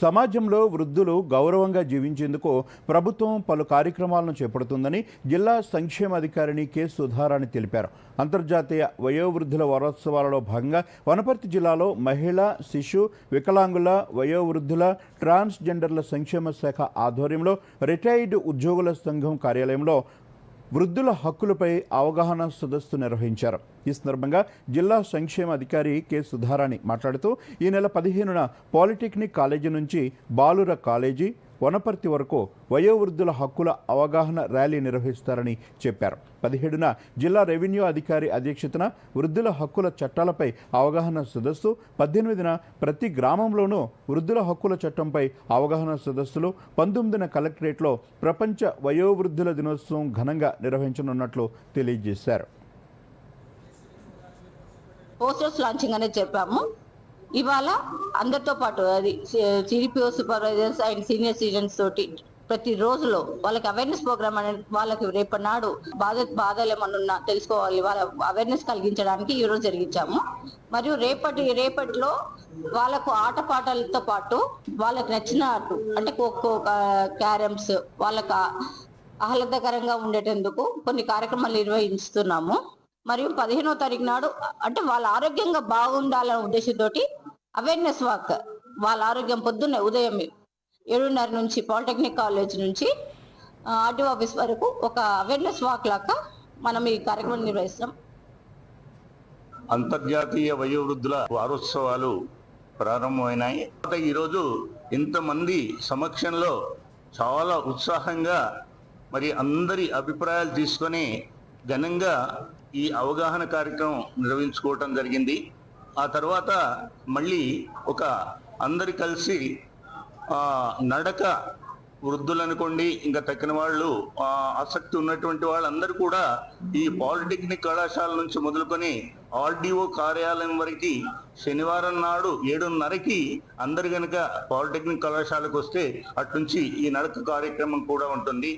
సమాజంలో వృద్ధులు గౌరవంగా జీవించేందుకు ప్రభుత్వం పలు కార్యక్రమాలను చేపడుతుందని జిల్లా సంక్షేమాధికారిణి కె సుధారాణి తెలిపారు. అంతర్జాతీయ వయోవృద్ధుల వారోత్సవాలలో భాగంగా వనపర్తి జిల్లాలో మహిళా శిశు వికలాంగుల వయోవృద్ధుల ట్రాన్స్జెండర్ల సంక్షేమ శాఖ ఆధ్వర్యంలో రిటైర్డ్ ఉద్యోగుల సంఘం కార్యాలయంలో వృద్ధుల హక్కులపై అవగాహన సదస్సు నిర్వహించారు. ఈ సందర్భంగా జిల్లా సంక్షేమ అధికారి కె. సుధారాణి మాట్లాడుతూ ఈ నెల పదిహేనున పాలిటెక్నిక్ కాలేజీ నుంచి బాలుర కాలేజీ వనపర్తి వరకు వయోవృద్ధుల హక్కుల అవగాహన ర్యాలీ నిర్వహిస్తారని చెప్పారు. పదిహేడున జిల్లా రెవెన్యూ అధికారి అధ్యక్షతన వృద్ధుల హక్కుల చట్టాలపై అవగాహన సదస్సు పద్దెనిమిదిన ప్రతి గ్రామంలోనూ వృద్ధుల హక్కుల చట్టంపై అవగాహన సదస్సులు పంతొమ్మిదిన కలెక్టరేట్లో ప్రపంచ వయోవృద్ధుల దినోత్సవం ఘనంగా నిర్వహించనున్నట్లు తెలియజేశారు. పోస్టర్స్ లాంచింగ్ అనేది చెప్పాము. ఇవాళ అందరితో పాటు అది CDPO supervisors and senior citizens తోటి ప్రతి రోజులో వాళ్ళకి అవేర్నెస్ ప్రోగ్రామ్ అనేది వాళ్ళకి రేపటి నాడు బాధ బాధలు ఏమన్నా తెలుసుకోవాలి. వాళ్ళ అవేర్నెస్ కలిగించడానికి ఈ రోజు జరిగించాము. మరియు రేపటి రేపటిలో వాళ్ళకు ఆటపాటలతో పాటు వాళ్ళకి నచ్చినట్టు అంటే ఖోఖో క్యారమ్స్ వాళ్ళకి ఆహ్లాదకరంగా ఉండేటందుకు కొన్ని కార్యక్రమాలు నిర్వహిస్తున్నాము. మరియు పదిహేనో తారీఖు నాడు అంటే వాళ్ళ ఆరోగ్యంగా బాగుండాలనే ఉద్దేశంతో అవేర్నెస్ వాక్ వాళ్ళ ఆరోగ్యం పొద్దున్నే ఉదయం ఏడున్నర నుంచి పాలిటెక్నిక్ కాలేజ్ నుంచి ఆర్టీ ఆఫీస్ వరకు ఒక అవేర్నెస్ వాక్ లాగా మనం ఈ కార్యక్రమం నిర్వహిస్తాం. అంతర్జాతీయ వయోవృద్ధుల వారోత్సవాలు ప్రారంభమైనాయి. ఈరోజు ఇంతమంది సమక్షంలో చాలా ఉత్సాహంగా మరి అందరి అభిప్రాయాలు తీసుకొని ఘనంగా ఈ అవగాహన కార్యక్రమం నిర్వహించుకోవటం జరిగింది. ఆ తర్వాత మళ్ళీ ఒక అందరి కలిసి నడక వృద్ధులు అనుకోండి ఇంకా తక్కిన వాళ్ళు ఆసక్తి ఉన్నటువంటి వాళ్ళందరూ కూడా ఈ పాలిటెక్నిక్ కళాశాల నుంచి మొదలుకొని ఆర్డీఓ కార్యాలయం వరకు శనివారం నాడు ఏడున్నరకి అందరు కనుక పాలిటెక్నిక్ కళాశాలకు వస్తే అట్నుంచి ఈ నడక కార్యక్రమం కూడా ఉంటుంది.